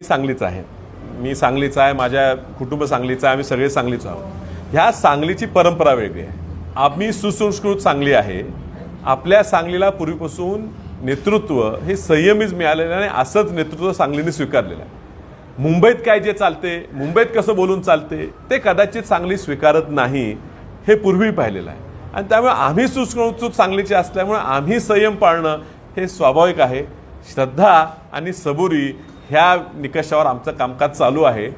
मी सांगलीचा आहे. मी सांगलीचा आहे माझ्या कुटुंब सांगलीचं आहे आम्ही सगळे सांगलीच आहोत. ह्या सांगलीची परंपरा वेगळी आहे. आम्ही सुसंस्कृत सांगली आहे. आपल्या सांगलीला पूर्वीपासून नेतृत्व हे संयमीच मिळालेलं आहे आणि असंच नेतृत्व सांगलीने स्वीकारलेलं आहे. मुंबईत काय जे चालते मुंबईत कसं बोलून चालते ते कदाचित सांगली स्वीकारत नाही हे पूर्वी पाहिलेलं आहे. आणि त्यामुळे आम्ही सुसंस्कृत सांगलीचे असल्यामुळे आम्ही संयम पाळणं हे स्वाभाविक आहे. श्रद्धा आणि सबुरी ह्या निकषावर आमचं कामकाज चालू आहे.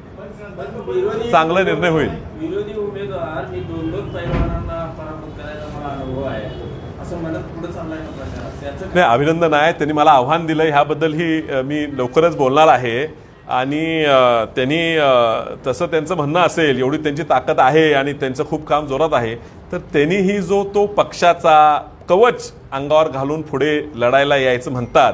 चांगला निर्णय होईल. विरोधी उमेदवार मी दोन दोन पैलवानांना पराभूत करायचा मला अनुभव आहे. असं म्हणत पुढे चाललाय ना प्रचारात त्याचं नाही अभिनंदन आहे. त्यांनी मला आव्हान दिलं ह्याबद्दल ही अ, मी लवकरच बोलणार आहे. आणि त्यांनी तसं त्यांचं म्हणणं असेल एवढी त्यांची ताकद आहे आणि त्यांचं खूप काम जोरात आहे तर त्यांनी ही जो तो पक्षाचा कवच अंगावर घालून पुढे लढायला यायचं म्हणतात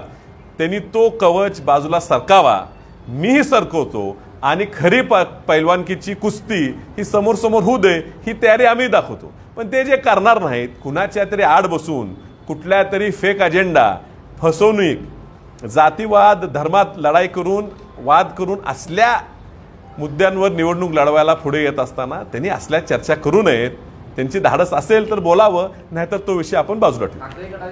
त्यांनी तो कवच बाजूला सरकावा. मीही सरकवतो आणि खरी प पैलवानकीची कुस्ती ही समोर समोर होऊ दे ही तयारी आम्ही दाखवतो. पण ते जे करणार नाहीत कुणाच्या तरी आड बसून कुठल्या तरी फेक अजेंडा फसवणूक जातीवाद धर्मात लढाई करून वाद करून असल्या मुद्द्यांवर निवडणूक लढवायला पुढे येत असताना त्यांनी असल्या चर्चा करू नयेत. त्यांची धाडस असेल तर बोलावं नाहीतर तो विषय आपण बाजूला ठेवू.